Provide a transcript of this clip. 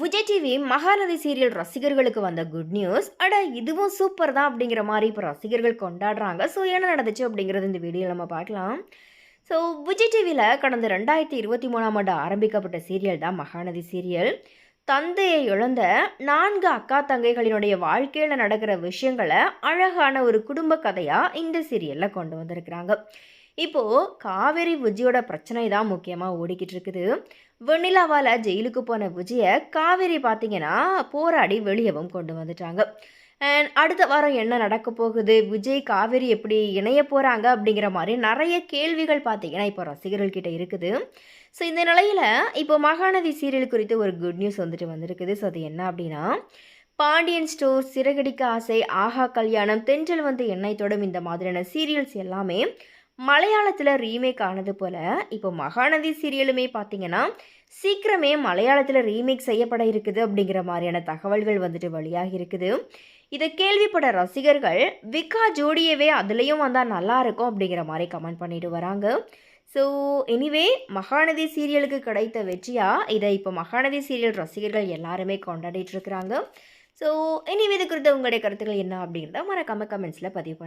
Vijay TV Mahanadi serial ரசிகர்களுக்கு வந்த good news அட இதுவும் சூப்பர் தான் அப்படிங்கிற மாதிரி இப்போ ரசிகர்கள் கொண்டாடுறாங்க. ஸோ என்ன நடந்துச்சு அப்படிங்கிறது இந்த வீடியோ நம்ம பார்க்கலாம். ஸோ விஜய் டிவியில் கடந்த ரெண்டாயிரத்தி இருபத்தி மூணாம் ஆண்டு ஆரம்பிக்கப்பட்ட சீரியல் தான் மகாநதி சீரியல். தந்தையை இழந்த நான்கு அக்கா தங்கைகளினுடைய வாழ்க்கையில் நடக்கிற விஷயங்களை அழகான ஒரு குடும்ப கதையாக இந்த சீரியலில் கொண்டு வந்திருக்கிறாங்க. இப்போது காவேரி விஜயோட பிரச்சனை தான் முக்கியமாக ஓடிக்கிட்டு இருக்குது வெண்ணிலாவால் ஜெயிலுக்கு போன விஜயை காவேரி பார்த்தீங்கன்னா போராடி வெளியவும் கொண்டு வந்துட்டாங்க. அண்ட் அடுத்த வாரம் என்ன நடக்க போகுது? விஜய் காவேரி எப்படி இணைய போகிறாங்க அப்படிங்கிற மாதிரி நிறைய கேள்விகள் பார்த்தீங்கன்னா இப்போ ரசிகர்கள் கிட்ட இருக்குது. ஸோ இந்த நிலையில் இப்போ மகாநதி சீரியல் குறித்து ஒரு குட் நியூஸ் வந்துட்டு வந்திருக்குது. ஸோ அது என்ன அப்படின்னா பாண்டியன் ஸ்டோர் சிறகடிக்க ஆசை ஆஹா கல்யாணம் தென்றல் வந்து எண்ணெய் தொடும் இந்த மாதிரியான சீரியல்ஸ் எல்லாமே மலையாளத்தில் ரீமேக் ஆனது போல் இப்போ மகாநதி சீரியலுமே பார்த்தீங்கன்னா சீக்கிரமே மலையாளத்தில் ரீமேக் செய்யப்பட இருக்குது அப்படிங்கிற மாதிரியான தகவல்கள் வந்துட்டு வழியாக இருக்குது. இதை கேள்விப்பட ரசிகர்கள் விக்கா ஜோடியவே அதுலேயும் வந்தால் நல்லா இருக்கும் அப்படிங்கிற மாதிரி கமெண்ட் பண்ணிட்டு வராங்க. ஸோ எனிவே மகாநதி சீரியலுக்கு கிடைத்த வெற்றியாக இதை இப்போ மகாநதி சீரியல் ரசிகர்கள் எல்லாருமே கொண்டாடிட்டு இருக்கிறாங்க. ஸோ எனிவே இது குறித்த உங்களுடைய கருத்துக்கள் என்ன அப்படிங்கிறத மறக்காம கமெண்ட்ஸில் பதிவு பண்ணுங்க